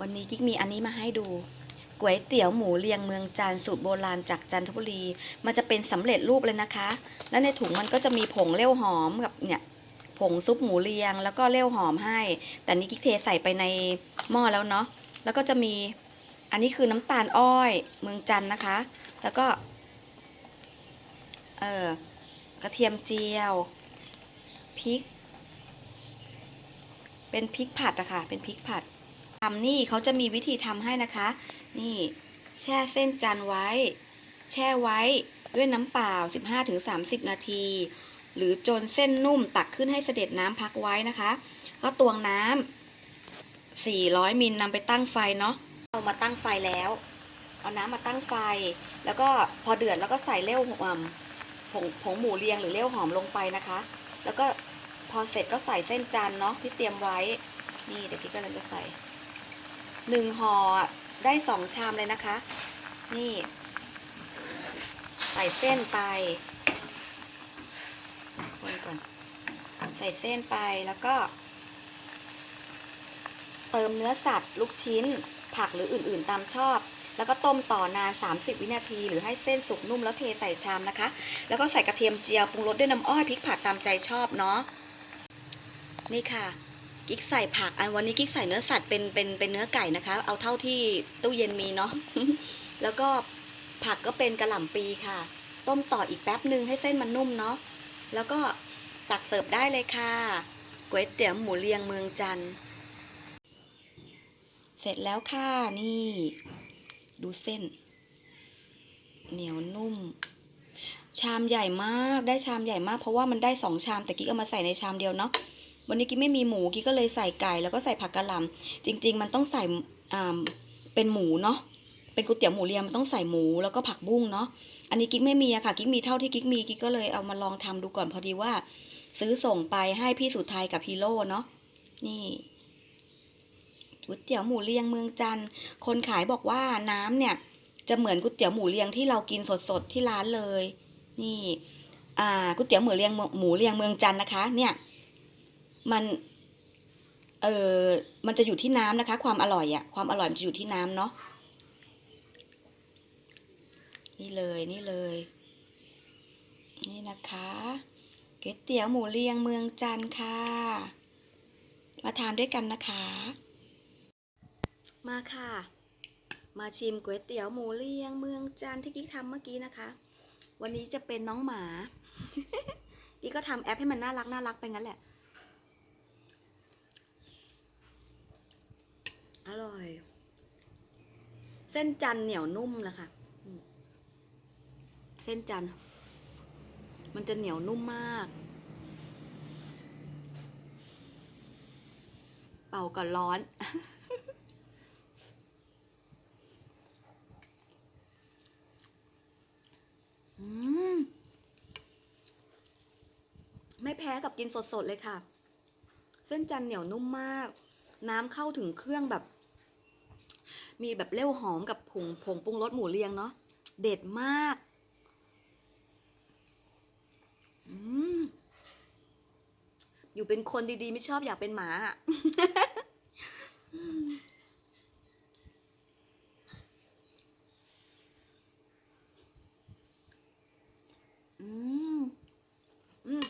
วันนี้กิ๊กมีอันนี้มาให้ดูก๋วยเตี๋ยวหมูเลียงเมืองจันสูตรโบราณจากจันทบุรี มันจะเป็นสำเร็จรูปเลยนะคะ แล้วในถุงมันก็จะมีผงเลี้ยวหอมกับเนี่ยผงซุปหมูเลียง แล้วก็เลี้ยวหอมให้ แต่นี้กิ๊กเทใส่ไปในหม้อแล้วเนาะ แล้วก็จะมีอันนี้คือน้ำตาลอ้อยเมืองจันนะคะ แล้วก็เออกระเทียมเจียวพริก เป็นพริกผัดอะค่ะ เป็นพริกผัด ทำนี่เขาจะมีวิธีทำให้นะคะ นี่แช่เส้นจันไว้ แช่ไว้ด้วยน้ำเปล่า 15-30 นาที หรือจนเส้นนุ่มตักขึ้นให้เสด็จน้ำพักไว้นะคะ ก็ตวงน้ำ400มิลนำไปตั้งไฟเนาะเอามาตั้งไฟแล้ว เอาน้ำมาตั้งไฟ แล้วก็พอเดือดแล้วก็ใส่เลี้ยวหอมผงผงหมูเรียงหรือเลี้ยวหอมลงไปนะคะ แล้วก็พอเสร็จก็ใส่เส้นจันเนาะที่เตรียมไว้ นี่เดี๋ยวพี่กำลังจะใส่ หนึ่งห่อได้สองชามเลยนะคะ นี่ ใส่เส้นไปคนก่อน ใส่เส้นไปแล้วก็ เติมเนื้อสัตว์ ลูกชิ้น ผักหรืออื่นๆตามชอบ แล้วก็ต้มต่อนาน 30 วินาที หรือให้เส้นสุกนุ่มแล้วเทใส่ชามนะคะ แล้วก็ใส่กระเทียมเจียวปรุงรสด้วยน้ำอ้อยพริกผัดตามใจชอบเนาะนี่ค่ะ กิ๊กใส่ผัก อันวันนี้กิ๊กใส่เนื้อสัตว์เป็นเป็นเป็นเนื้อไก่นะคะ เอาเท่าที่ตู้เย็นมีเนาะ แล้วก็ผักก็เป็นกระหล่ำปีค่ะ ต้มต่ออีกแป๊บหนึ่งให้เส้นมันนุ่มเนาะ แล้วก็ตักเสิร์ฟได้เลยค่ะ ก๋วยเตี๋ยวหมูเลียงเมืองจันทร์ เสร็จแล้วค่ะ นี่ ดูเส้น เหนียวนุ่ม ชามใหญ่มาก ได้ชามใหญ่มาก เพราะว่ามันได้สองชาม แต่กิ๊กเอามาใส่ในชามเดียวเนาะ วันนี้กิ๊กไม่มีหมูกิ๊กก็เลยใส่ไก่แล้วก็ใส่ผักกะหล่ำจริง ๆ มันต้องใส่เป็นหมูเนาะเป็นก๋วยเตี๋ยวหมูเรียงมันต้องใส่หมูแล้วก็ผักบุ้งเนาะอันนี้กิ๊กไม่มีอะค่ะกิ๊กมีเท่าที่กิ๊กมีกิ๊กก็เลยเอามาลองทำดูก่อนพอดีว่า ซื้อส่งไปให้พี่สุไทยกับฮีโร่เนาะนี่ก๋วยเตี๋ยวหมูเรียงเมืองจันทร์คนขายบอกว่าน้ำเนี่ย จะเหมือนก๋วยเตี๋ยวหมูเรียงที่เรากินสดๆที่ร้านเลย นี่ อ่าก๋วยเตี๋ยวหมูเรียงหมูเรียงเมืองจันทร์นะคะ เนี่ย มันเออมันจะอยู่ที่น้ำนะคะ ความอร่อยอะความอร่อยมันจะอยู่ที่น้ำเนาะนี่เลยนี่เลย นี่นะคะก๋วยเตี๋ยวหมูเรียงเมืองจันทร์ค่ะ มาทานด้วยกันนะคะ มาค่ะ มาชิมก๋วยเตี๋ยวหมูเรียงเมืองจันทร์ที่กิ๊กทำเมื่อกี้นะคะ วันนี้จะเป็นน้องหมา กิ๊กก็ทำแอปให้มันน่ารักน่ารักไปงั้นแหละ อร่อย เส้นจันเหนียวนุ่มนะคะ เส้นจัน มันจะเหนียวนุ่มมาก เป่าก่อนร้อนอมไม่แพ้กับกินสดๆเลยค่ะ เส้นจันเหนียวนุ่มมาก น้ำเข้าถึงเครื่องแบบ มีแบบเล้วหอมกับผงผงปรุงรสหมูเรียงเนาะเด็ดมากอืมอยู่เป็นคนดีๆ ไม่ชอบอยากเป็นหมาอะอืม อืม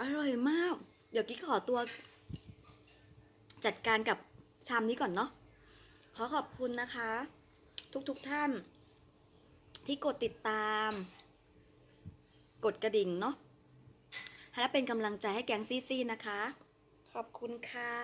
อร่อยมาก เดี๋ยวกิ๊กขอตัว จัดการกับชามนี้ก่อนเนาะขอขอบคุณนะคะ ทุกๆทท่าน ที่กดติดตาม กดกระดิ่งเนาะและเป็นกำลังใจให้แกงซี่ๆนะคะ ขอบคุณค่ะ